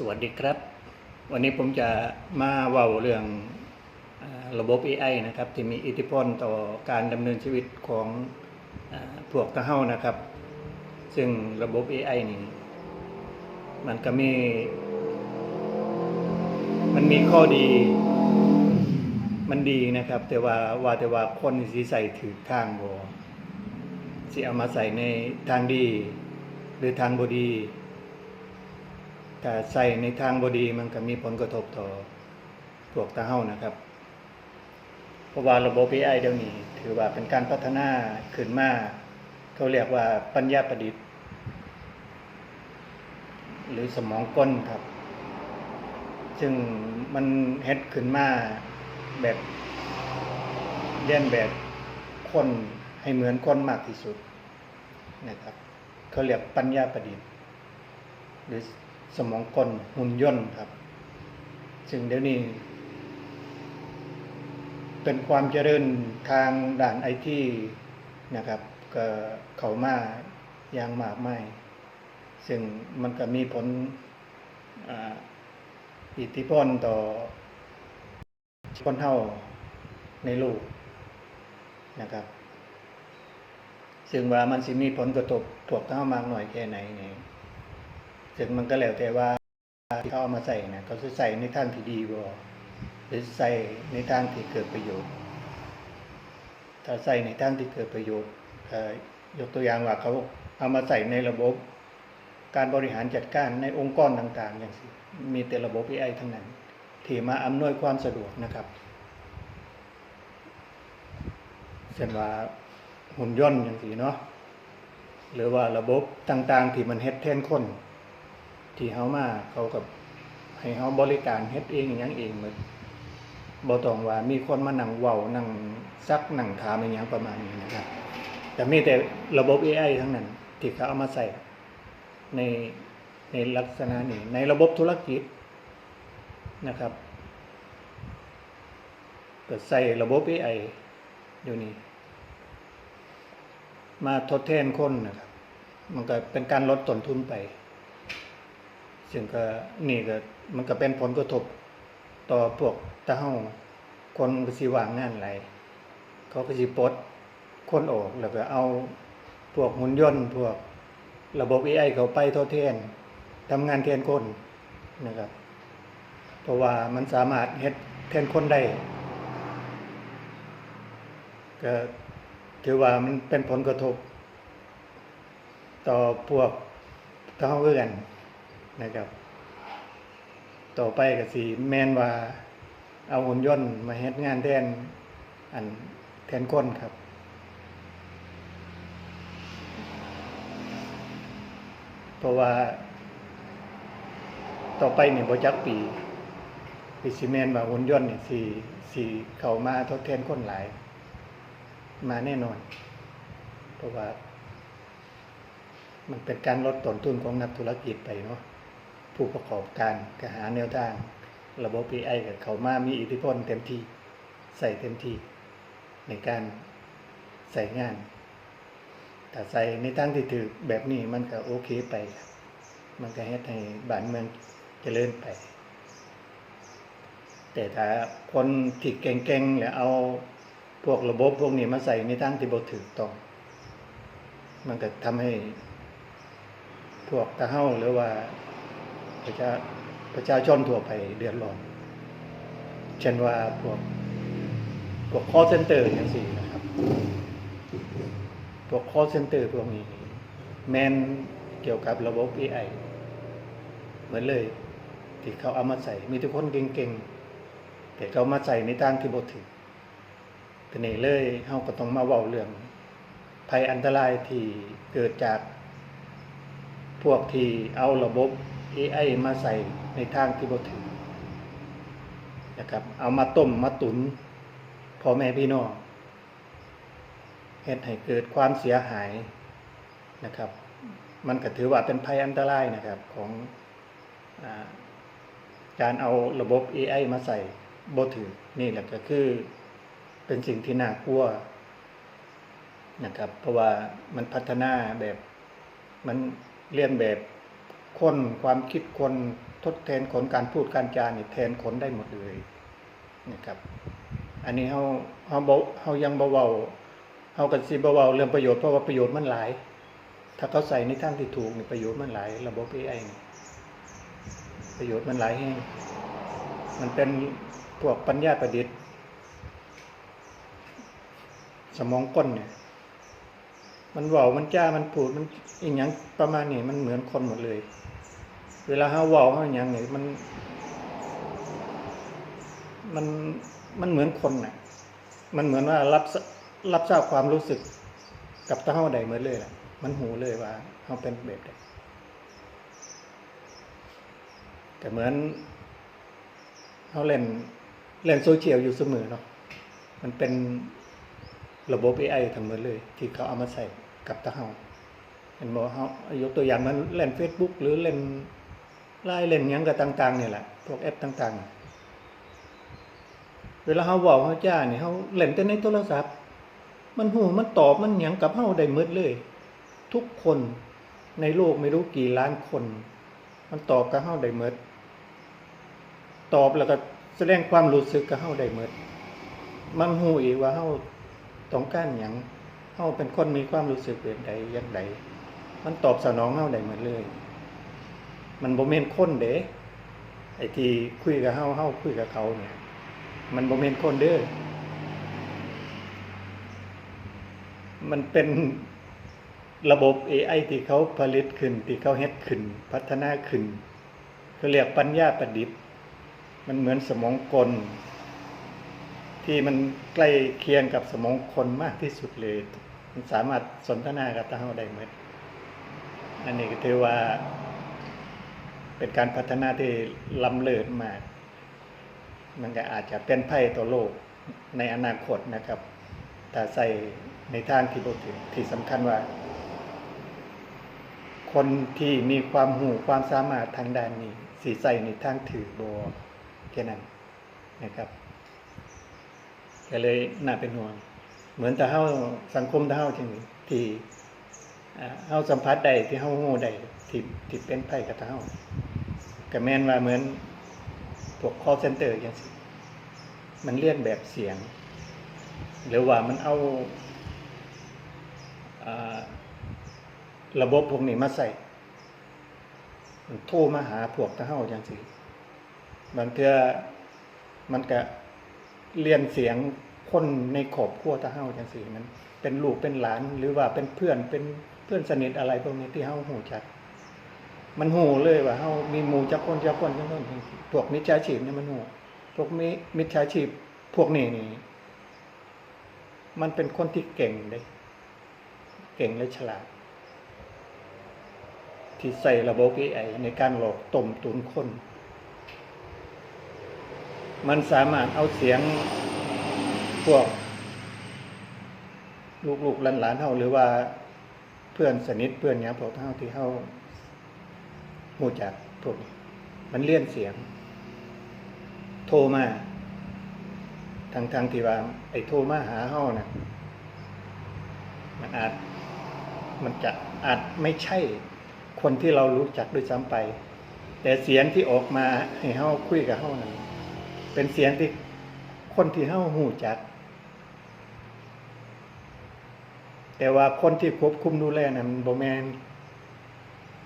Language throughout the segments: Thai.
สวัสดีครับ วันนี้ผมจะมาเว้าเรื่องระบบ AI นะครับที่มีอิทธิพลต่อการดำเนินชีวิตของอพวกทหารนะครับ ซึ่งระบบ AI นี่มันก็มีมันมีข้อดีมันดีนะครับ แต่ว่าว่าแต่ว่าคนสิใส่ถือทางบ่สิเอามาใส่ในทางดี หรือทางบดี ถ้าใส่ในทางบดีมันก็มีผลกระทบต่อพวกตาเฮานะครับ เพราะว่าระบบ AI เดี๋ยวนี้ ถือว่าเป็นการพัฒนาขึ้นมาเขาเรียกว่าปัญญาประดิษฐ์ หรือสมองก้นครับ ซึ่งมันเฮ็ดขึ้นมาแบบเลียนแบบคนให้เหมือนคนมากที่สุดนะครับเขาเรียกปัญญาประดิษฐ์หรือ สมองกลหุ่นยนต์ครับ ซึ่งเดี๋ยวนี้ เป็นความเจริญทางด่านไอทีนะครับ ก็เข้ามาอย่างมากมายซึ่งมันก็มีผลอ,อิทธิพลต่อคนเฮาในโลกนะครับ ซึ่งว่ามันสิมีผลกระทบพวกเฮามากหน่อยแค่ไหนนี่ ซึ่งมันก็แล้วแต่ว่าที่เขาเอามาใส่นะเขาจะใส่ในทางที่ดีบ่หรือใส่ในทางที่เกิดประโยชน์ ถ้าใส่ในทางที่เกิดประโยชน์ยกตัวอย่างว่าเขาเอามาใส่ในระบบ การบริหารจัดการในองค์กรต่างๆ อย่างสิมีแต่ระบบ AI ทั้งนั้น ที่มาอำนวยความสะดวกนะครับเช่นว่าหุ่นยนต์อย่างสีเนาะหรือว่าระบบต่างๆ ที่มันเฮ็ดแทนคน ที่เฮามาเขากับให้เฮาบริการเฮ็ดเองอหยังเองหมดบ่ต้องว่ามีคนมานั่งเว้านั่งซักนั่งถามอหยังประมาณนี้นะครับแต่มีแต่ระบบ AI ทั้งนั้น ที่เขาเอามาใส่ในในลักษณะนี้ในระบบธุรกิจนะครับก็ใส่ระบบ AI อยู่นี่มาทดแทนคนนะครับ มันก็เป็นการลดต้นทุนไป ซึ่งก็นี่ก็มันก็เป็นผลกระทบต่อพวกตาเฮาคนก็สิว่างงานหลเขาก็สิปลดคนออกแล้วก็เอาพวกหุ่นยนต์พวกระบบ AI เขาไปทดแทนทำงานแทนคนนะครับ เพราะว่ามันสามารถเฮ็ดแทนคนได้ก็ถือว่ามันเป็นผลกระทบ ต่อพวกเท่าเอื้อน นะครับ ต่อไปก็สิแมนว่า เอาหุ่นยนต์มาเฮ็ดงานแทนอันแทนคนครับเพราะว่า ต่อไปเนี่ยบ่จักปีคือสิแม่นว่าหุ่นยนต์เนี่ยสิสิเข้ามาทดแทนคนหลาย มาแน่นอน เพราะว่า มันเป็นการลดต้นทุนของนักธุรกิจไปเนาะ ผู้ประกอบการก็หาแนวทาง ระบบ AI กับเขามามีอิทธิพลเต็มที่ใส่เต็มที่ในการใส่งานแต่ใส่ในทางที่ถือแบบนี้มันก็โอเคไปครับมันก็ให้บ้านเมืองเจริญไป แต่ถ้าคนที่เก่งๆแล้วเอาพวกระบบพวกนี้มาใส่ในทางที่บถูกต้อง มันก็ทำให้พวกตะเฮาหรือว่า ประชาประชาชนทั่วไปเดือดร้อน เช่นว่าพวกพวก call center อย่างสี่นะครับ พวก call center พวกนี้ แมนเกี่ยวกับระบบ AI เหมือนเลยที่เขาเอามาใส่ มีทุกคนเก่งๆ แต่เขามาใส่ในทางที่บ่ถูกทีนี้เลยเฮาก็ต้องมาเว้าเรื่อง ภัยอันตรายที่เกิดจากพวกที่เอาระบบ AI มาใส่ในทางที่บ่ถึงนะครับ เอามาต้มมาตุนพ่อแม่พี่น้องเฮ็ดให้เกิดความเสียหายนะครับ มันก็ถือว่าเป็นภัยอันตรายนะครับของอการเอาระบบ AI มาใส่บถือนี่แหละก็คือเป็นสิ่งที่น่ากลัวนะครับ เพราะว่ามันพัฒนาแบบมันเรียนแบบ คนความคิดคนทดแทนขนการพูดการจานี่แทนขนได้หมดเลยนะครับ อันนี้เฮาเฮาบ่เฮายังบ่เว้าเฮาก็สิบ่เว้าเรื่องประโยชน์เพราะว่าประโยชน์มันหลาย ถ้าเขาใส่ในทางที่ถูกนี่ประโยชน์มันหลายระบบ AI นี่ประโยชน์มันหลายแฮงมันเป็นพวกปัญญาประดิษฐ์ สมองก้นเนี่ย มันว้ามันจ้ามันพูดมันอีหยังประมาณนี้มันเหมือนคนหมดเลย เวลาเฮาว้าเฮาหยังนี่มัน มันมันเหมือนคนน่ะ มันเหมือนว่ารับรับทราบความรู้สึกกับตาเฮาใดเหมือนเลยล่ะ มันหูเลยว่าเฮาเป็นแบบใดแต่เหมือนเฮาเล่นเล่นโซเชียลอยู่เสมอเนาะมันเป็นระบบ AI ทั้งหมดเลย ที่เขาเอามาใส่ กับตาเฮาเห็นบ่เฮายกตัวอย่างมันเล่น Facebook หรือเล่นไลน์เล่นยังก็ต่าง ๆ เนี่ยแหละพวกแอปต่าง ๆ เวลาเฮาเว้าเฮาจ้าเนี่ยเฮาเล่นแต่ในโทรศัพท์ มันหูมันตอบมันยังกับเฮาได้หมดเลย ทุกคนในโลกไม่รู้กี่ล้านคน มันตอบกับเฮาได้หมดตอบแล้วก็แสดงความรู้สึกกับเฮาได้หมดมันหูอีกว่าเฮาต้องการหยัง เฮาเป็นคนมีความรู้สึกแบบใดอย่างใดมันตอบสนองเฮาได้หมดเลย มันบ่แม่นคนเด้ไอ้ที่คุยกับเฮาเฮาคุยกับเขาเนี่ย มันบ่แม่นคนเด้อมันเป็นระบบ AI ที่เขาผลิตขึ้น ที่เขาเฮ็ดขึ้น พัฒนาขึ้นเขาเรียกปัญญาประดิษฐ์ มันเหมือนสมองกล ที่มันใกล้เคียงกับสมองคนมากที่สุดเลย มันสามารถสนทนากับตาเฮาได้เหมดอันนี้ก็ถือว่า เป็นการพัฒนาที่ล้ำเลิศมาก มันก็อาจจะเป็นภัยต่อโลกในอนาคตนะครับถ้าใส่ในทางที่บถึงที่สำคัญว่า คนที่มีความหูความสามารถทางด้านนี้สีใส่ในทางถือบ่แค่นั้นนะครับก็เลยน่าเป็นห่วง เหมือนแต่เฮาสังคมแต่เฮาจังที่เฮาสัมผัสได้ที่เฮาฮู้ได้ที่ที่เป็นภัยกับเฮาก็แม่นว่าเหมือนพวก call center จังซี่มันเลียนแบบเสียง หรือว่ามันเอาอาระบบพวกนี้มาใส่มันโทรมาหาพวกตะเฮาจังซี่บางเทื่อมันก็เรียนเสียง คนในครอบครัวตะเฮาจังซี่มันเป็นลูกเป็นหลานหรือว่าเป็นเพื่อนเป็นเพื่อนสนิทอะไรพวกนี้ที่เฮาฮู้จัก มันฮู้เลยว่าเฮามีหมู่จักคนจักคนจักคนพวกมิจฉาชีพเนี่ยมันฮู้พวกมิมิจฉาชีพพวกนี้นี่มันเป็นคนที่เก่งเลยเก่งและฉลาด ที่ใส่ระบบ AI ในการหลอกต้มตุนคน มันสามารถเอาเสียง พวก ลูกๆหลานๆเฮาหรือว่าเพื่อนสนิทเพื่อนหยังพวกเฮาที่เฮาฮู้จักพวกนี้มันเลี่ยนเสียง โทรมาทางทางที่ว่า ไอ้โทรมาหาเฮาน่ะมันอาจมันจะอาจไม่ใช่คนที่เรารู้จักด้วยซ้ำไป แต่เสียงที่ออกมาให้เฮาคุยกับเฮานั้นเป็นเสียงที่คนที่เฮาหูจัก แต่ว่าคนที่ควบคุมดูแลนั้นบ่แมน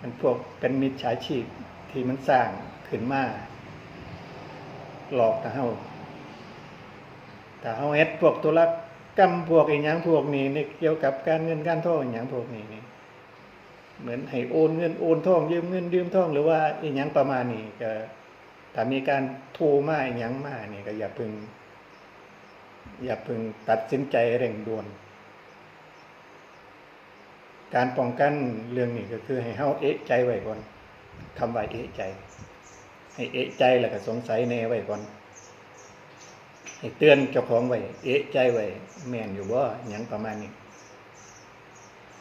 มันพวกเป็นมิจฉาชีพที่มันสร้างขึ้นมาหลอกถ้าเฮาถ้าเฮาเฮ็ดพวกธุรกรรมพวกอีหยังพวกนี้นี่เกี่ยวกับการเงินการทองอีหยังพวกนี้นี่เหมือนให้โอนเงินโอนทองยืมเงินยืมทองหรือว่าอีหยังประมาณนี้ก็ถ้ามีการโทรมาอีหยังมานี่ก็อย่าพึง อย่าพึงตัดสินใจเร่งด่วน การป้องกันเรื่องนี้ก็คือให้เฮาเอะใจไว้ก่อนคำว่าเอะใจ ให้เอะใจแล้วก็สงสัยแน่ไว้ก่อนให้เตือนเจ้าของไว้เอะใจไว้แม่นอยู่บ่หยังประมาณนี้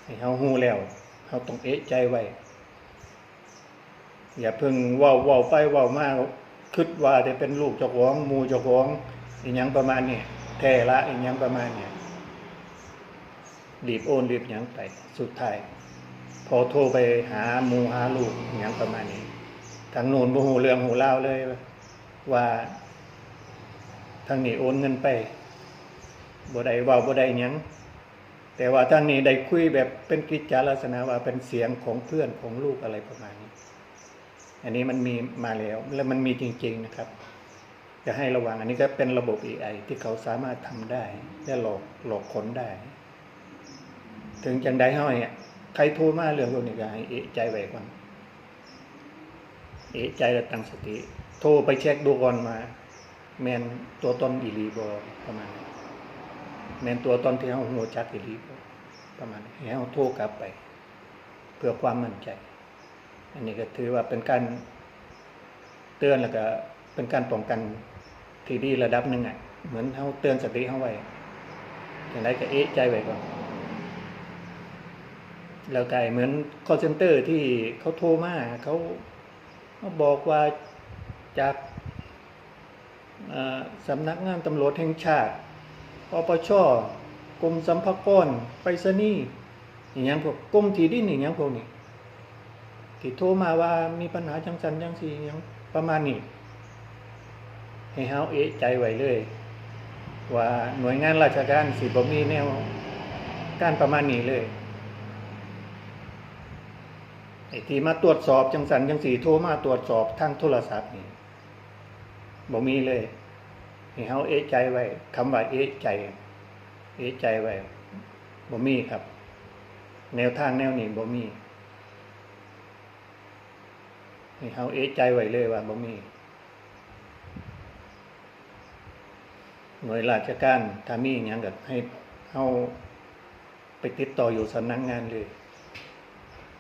ให้เฮาฮู้แล้วเฮาต้องเอะใจไว้อย่าเพิ่งว้าว้าไปว้ามาคิดว่าได้เป็นลูกเจ้าของมูเจ้าของอีหยังประมาณนี้แท้ละอีหยังประมาณนี้ รีบโอนรีบยังไปสุดท้าย พอโทรไปหาหมูหาลูกอหยังประมาณนี้ทางโน้นบ่ฮู้เรื่องฮู้ราวเลย ว่าทางนี้โอนเงินไปบ่ได้เว้าบ่ได้ยังแต่ว่าทางนี้ได้คุยแบบเป็นกิจจาลักษณะว่าเป็นเสียงของเพื่อนของลูกอะไรประมาณนี้ อันนี้มันมีมาแล้วและมันมีจริง ๆนะครับ จะให้ระวังอันนี้ก็เป็นระบบ AI ที่เขาสามารถทำได้และหลอกหลอกคนได้ ถึงจังได้ห้อยอะใครโทรมาเรื่องพวกนี้ก็ให้เอะใจไว้ก่อนเอะใจแล้วตั้งสติ โทรไปเช็คดูก่อนมา แมนตัวตนอีหลีบอประมาณนี้แมนตัวตนที่เขาหัวจักอีหลีบ่ประมาณนี้ให้เขาโทรกลับไป เพื่อความมั่นใจ อันนี้ก็ถือว่าเป็นการเตือนแล้วก็เป็นการป้องกันที่ดีระดับหนึ่งอะเหมือนเขาเตือนสติเขาไว้อย่างไรก็เอะใจไว้ก่อน แล้วก็เหมือน call center ที่เขาโทรมาเขาเขาบอกว่าจากสำนักงานตำรวจแห่งชาติปปชกรมสัมภากรไปรษณีย์อย่างยังพวกกรมที่ดินอย่างยังพวกนี้ที่โทรมาว่ามีปัญหาจังสันจังสีอย่างประมาณนี้ให้เฮาเอะใจไว้เลย ว่าหน่วยงานราชการสิบ่มีแนวการประมาณนี้เลย ไอ้ที่มาตรวจสอบจังสันจังสีโทรมาตรวจสอบทางโทรศัพท์นี่บ่มีเลยให้เฮาเอะใจไว้คำว่าเอะใจ เอะใจไว้บ่มีครับ แนวทางแนวนี้บ่มีให้เฮาเอะใจไว้เลยว่าบ่มี หน่วยราชการถ้ามีอย่างก็ให้เฮาไปติดต่ออยู่สำนักงานเลย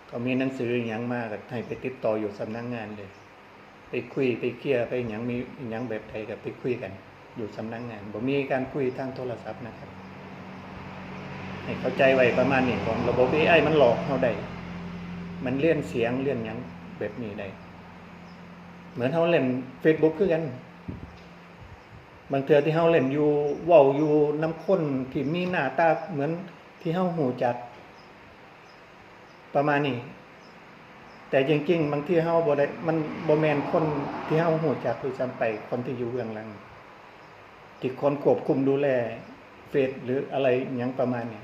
ก็มีหนังสืออย่างมากให้ไปติดต่ออยู่สำนักงานเลย ไปคุยไปเคลียร์ไปหยังมีอหยังแบบใดกับไปคุยกัน อยู่สำนักงานบ่มีการคุยทางโทรศัพท์นะครับให้เข้าใจไว้ประมาณนี้ของระบบ AI มันหลอกเราได้มันเลี่ยนเสียงเลี่ยนยังแบบนี้ได้เหมือนเขาเล่น Facebook คือกันบางเทือที่เขาเล่นอยู่เว้าอยู่น้ำข้นที่มีหน้าตาเหมือนที่เขาหูจัก ประมาณนี้ แต่จริงๆบางที่เฮาบ่ได้มันบ่แมนคนที่เฮาฮู้จักด้วยซ้ำไปคนที่อยู่เบื้องหลังที่คนควบคุมดูแลเฟซหรืออะไรอหยังประมาณนี้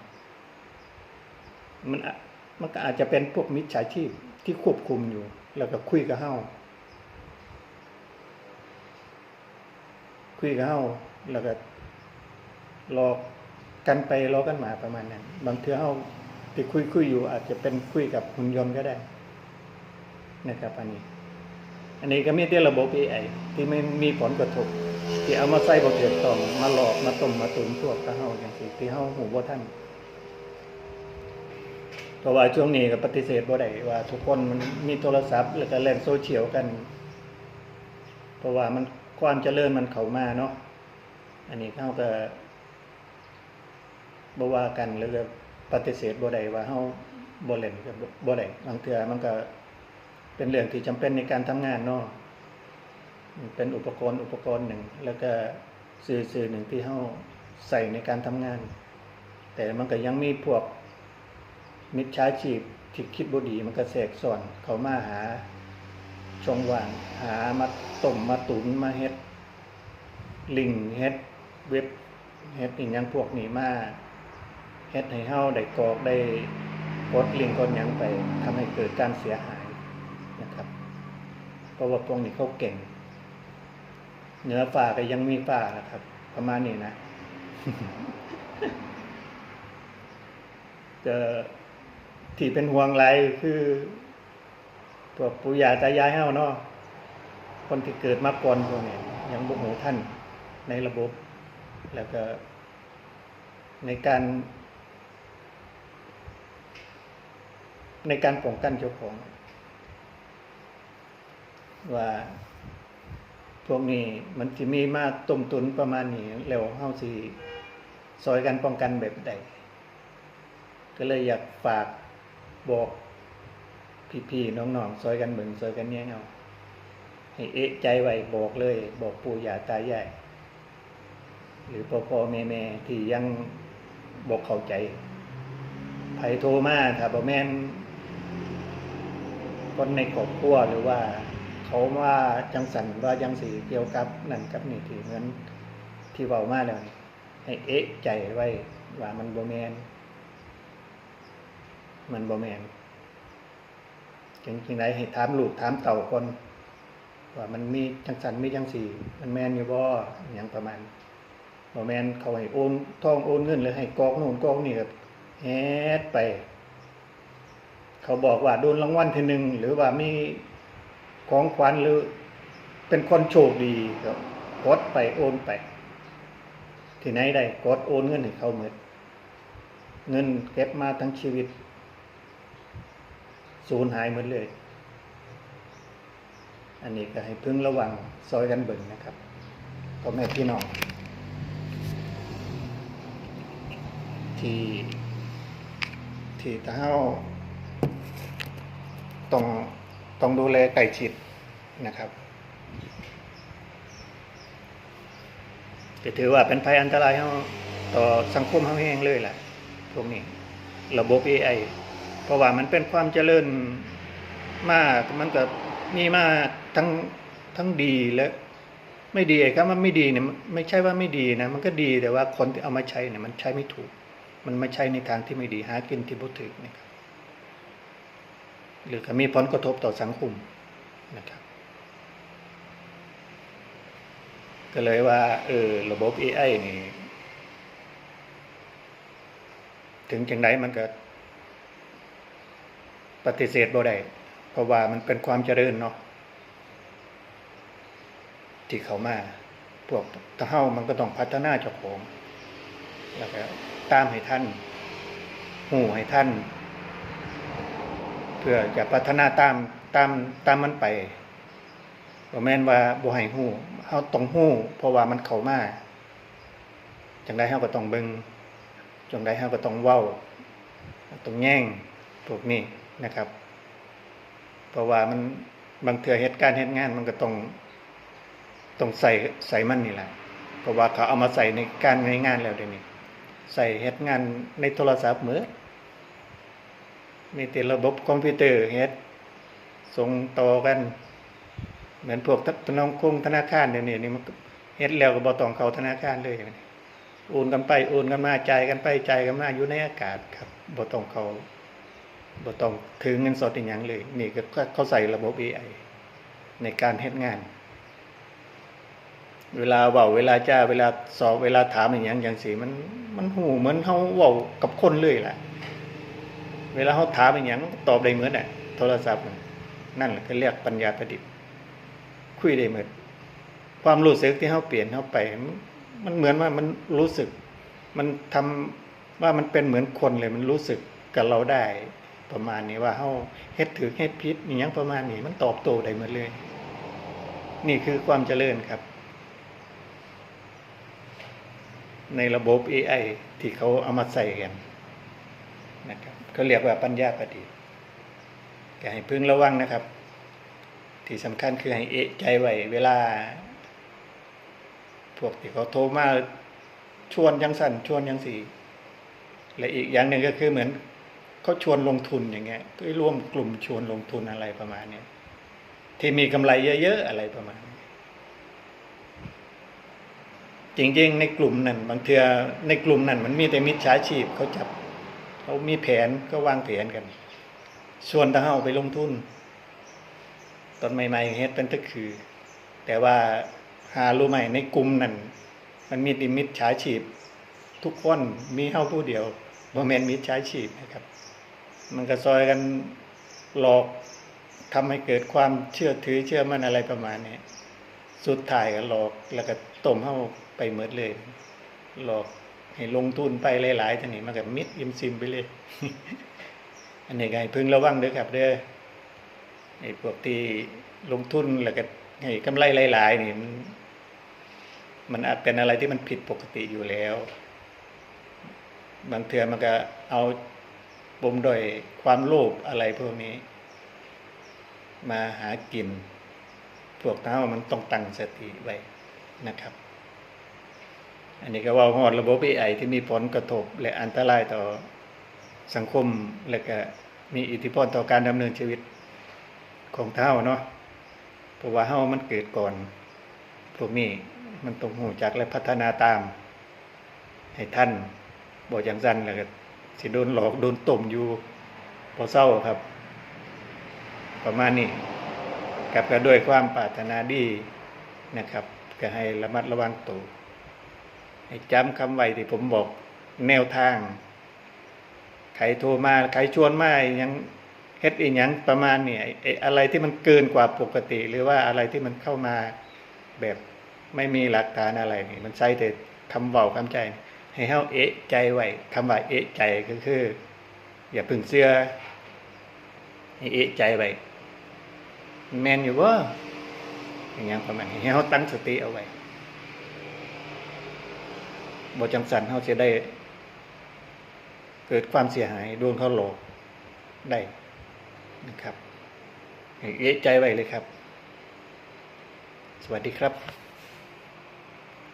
มันมันก็อาจจะเป็นพวกมิจฉาชีพที่ควบคุมอยู่ แล้วก็คุยกับเฮาคุยกับเฮาแล้วก็หลอกกันไปหลอกกันมาประมาณนั้น บางเทื่อเฮา ที่คุยคุยอยู่อาจจะเป็นคุยกับหุ่นยนต์ก็ได้นะครับอันนี้ อันนี้ก็มีที่ระบบ AI ที่ไม่มีผลกระทบที่เอามาใส่บทเรียนต้องมาหลอกมาต้มมาตุนพวกกระเฮาอย่างสิที่เฮาหูบ่ท่านเพราะว่าช่วงนี้ก็ปฏิเสธบ่ได้ว่า ทุกคนมันมีโทรศัพท์แล้วก็เล่นโซเชียลกัน เพราะว่ามันความเจริญมันเข้ามาเนาะอันนี้เขาก็บ่ว่ากันแล้วก็ ปฏิเสธบ่ได้ว่าเฮาบ่เล่นก็บ่ได้บางเทื่อมันก็เป็นเรื่องที่จำเป็นในการทำงานเนาะเป็นอุปกรณ์อุปกรณ์หนึ่ง แล้วก็สื่อสื่อหนึ่งที่เฮาใส่ในการทำงาน แต่มันก็ยังมีพวกมิจฉาชีพที่คิดบ่ดีมันก็แทรกซ้อนเขามาหาช่องว่างหามาต้มมาตุนมาเฮ็ดลิงเฮ็ดเว็บเฮ็ดอีกอย่างพวกนี้มา ฮ็ดให้เฮาได้กรอกได้กดลิงก์กดหยังไปทำให้เกิดการเสียหายนะครับเพราะว่าพวกนี้เขาเก่งเหนือฝ่าก็ยังมีฝ่านะครับ ประมาณนี้นะจะที่เป็นห่วงไรคือพวกปู่ย่าตายายเฮาเนาะคนที่เกิดมาก่อนพวกนี้ยังบุกหูท่านในระบบ แล้วก็ในการ ในการป้องกันเจ้าของ ว่าพวกนี้มันจะมีมาต้มตุนประมาณนี้แล้วเฮาสิซอยกันป้องกันแบบใดก็เลยอยากฝากบอกพี่ๆน้องๆซอยกันเบิ่งซอยกันแย่งเอาให้เอะใจไว้บอกเลย บอกปู่ย่าตายายหรือพ่อพ่อแม่แม่ที่ยังบอกเข้าใจไผโทรมาถ้าบ่แม่น คนในครอบครัวหรือว่า เขาว่าจังสันว่าจังสีเกี่ยวกับนั่นกับนี่ที่เหมือนที่เว้ามาแล้วนี่ให้เอ๊ะใจไว้ว่ามันโบแมนมันโบแมนจริงๆไดให้ถามลูกถามเต่าคนว่ามันมีจังสันมีจังสีมันแมนอยู่บ่อย่างประมาณโบแมนเขาให้โอนทองโอนเงินหรือให้กอกโน่นกอกนี่ก็แฮดไป เขาบอกว่าโดนรางวัลที่หนึ่งหรือว่ามีของขวัญหรือเป็นคนโชคดีก็กดไปโอนไป ที่ไหนได้กดโอนเงินให้เขาหมดเงินเก็บมาทั้งชีวิต สูญหายหมดเลย อันนี้ก็ให้พึงระวังซอยกันเบิ่งนะครับพ่อแม่พี่น้องที่ที่ถ้าเฮา ต้องต้องดูแลไก่ชิดนะครับก็ถือว่าเป็นภัยอันตรายเฮาต่อสังคมเฮาแห้งเลยแหละพวกนี้ ระบบ AI เพราะว่ามันเป็นความเจริญมากมันก็มีมาทั้งทั้งดีและไม่ดีครับมันไม่ดีเนี่ยไม่ใช่ว่าไม่ดีนะ มันก็ดีแต่ว่าคนที่เอามาใช้เนี่ยมันใช้ไม่ถูก มันมาใช้ในทางที่ไม่ดีหากินที่บ่ถึกนะครับ หรือก็มีผลกระทบต่อสังคมนะครับ ก็เลยว่าเออระบบ AI นี่ ถึงจังไดมันก็ปฏิเสธบ่ได้เพราะว่ามันเป็นความเจริญเนาะที่เขามาพวกตะเฮามันก็ต้องพัฒนาเจ้าของแล้วก็ตามให้ท่านหูให้ท่าน พื่อจะพัฒนาตามตามตามมันไปบ่แม่นว่าบ่ให้ฮู้เฮาต้องฮู้เพราะว่ามันเข้ามาจังได๋เฮาก็ต้องเบิ่งจังได๋เฮาก็ต้องเว้าต้องแย่งพวกนี้นะครับ เพราะว่ามันบางเทื่อเหตุการณ์เฮ็ดงานมันก็ต้องต้องใส่ใส่มันนี่แหละเพราะว่าเขาเอามาใส่ในการในงานแล้วเดี๋ยวนี้ใส่เฮ็ดงานในโทรศัพท์เหมือ มีแต่ระบบคอมพิวเตอร์เฮ็ดส่งต่อกัน เหมือนพวกธนาคารธนาคารเดี๋ยวนี้นี่มันเฮ็ดแล้วก็บ่ต้องเข้าธนาคารเลยโอนกันไปโอนกันมาจ่ายกันไปจ่ายกันมาอยู่ในอากาศครับบ่ต้องเขาบ่ต้องถือเงินสดอีหยังเลย นี่ก็เขาใส่ระบบ AI ในการเฮ็ดงาน เวลาเว้าเวลาจ้าเวลาสอบเวลาถามอย่างอย่างสิมันมันหูเหมือนเฮาเว้ากับคนเลยแหละ เวลาเฮาถามอย่างตอบได้เหมือนน่ะโทรศัพท์นั่นแหละก็เรียกปัญญาประดิษฐ์คุยได้เหมือนความรู้สึกที่เฮาเปลี่ยนเฮาไป มันเหมือนว่ามันรู้สึก มันทำว่ามันเป็นเหมือนคนเลยมันรู้สึกกับเราได้ประมาณนี้ว่าเฮาเฮ็ดถือเฮ็ดผิดอหยังประมาณนี้มันตอบโต้ได้หมดเลย นี่คือความเจริญครับ ในระบบ AI ที่เขาเอามาใส่กันนะครับ เขาเรียกว่าปัญญาประดิษฐ์ก็ให้พึงระวังนะครับ ที่สำคัญคือให้เอะใจไว้เวลา พวกที่เขาโทรมาชวนยังสั่นชวนยังสี่และอีกอย่างหนึ่งก็คือเหมือนเขาชวนลงทุนอย่างเงี้ยก็ร่วมกลุ่มชวนลงทุนอะไรประมาณเนี้ยที่มีกำไรเยอะๆอะไรประมาณนี้จริงๆในกลุ่มนั้นบางเทือในกลุ่มนั้นมันมีแต่มิจฉาชีพเขาจับ เขามีแผนก็วางแผนกันชวนตะเฮาไปลงทุน ตอนใหม่ๆเฮ็ดเป็นตะคือ แต่ว่าหารู้ไหมในกลุ่มนั้นมันมีติมิตฉาชีพ ทุกคนมีเฮาผู้เดียวบ่แม่นมิตฉาชีพนะครับ มันก็ซอยกันหลอกทำให้เกิดความเชื่อถือเชื่อมั่นอะไรประมาณนี้สุดท้ายก็หลอกแล้วก็ต้มเฮาไปหมดเลยหลอก ให้ลงทุนไปหลายๆทีนี้มันก็มิดยิมซิมไปเลย อันนี้ก็ให้พึงระวังเด้อครับเด้อไอ้พวกที่ลงทุนแล้วก็ให้กำไรหลายๆนี่มันมันอาจเป็นอะไรที่มันผิดปกติอยู่แล้ว บางเทื่อมันก็เอาปมโดยความโลภอะไรพวกนี้ มาหากินพวกเท้ามันต้องตั้งสติไว้นะครับ อันนี้ก็ว่าฮอดระบบ AI ที่มีผลกระทบและอันตรายต่อสังคมและก็มีอิทธิพลต่อการดำเนินชีวิตของเท้าเนาะเพราะว่าเฮามันเกิดก่อนพวกนี้มันต้องหูจักและพัฒนาตาม ให้ท่านบอกอย่างสั้นแล้วก็สิโดนหลอกโดนต้มอยู่พอเศร้าครับ ประมาณนี้กับก็ด้วยความปรารถนาดีนะครับ ก็ให้ระมัดระวังตัว ให้จำคำไว้ที่ผมบอกแนวทาง ใครโทรมาใครชวนมาอหยังเฮ็ดอีหยังประมาณเนี้ไอ้ไอ้อะไรที่มันเกินกว่าปกติ หรือว่าอะไรที่มันเข้ามาแบบไม่มีหลักฐานอะไรนี่มันใช้แต่คำเว้าคำใจ ให้เฮาเอะใจไว้คำว่าเอะใจก็คือ อย่าพึ่งเชื่อให้เอะใจไว้แมนอยู่ว่าอย่างยังประมาณนี้ให้เฮาตั้งสติเอาไว้ บ่จังสันเขาจะได้ เกิดความเสียหายโดนเขาหลอกได้นะครับเอะใจไว้เลยครับ สวัสดีครับ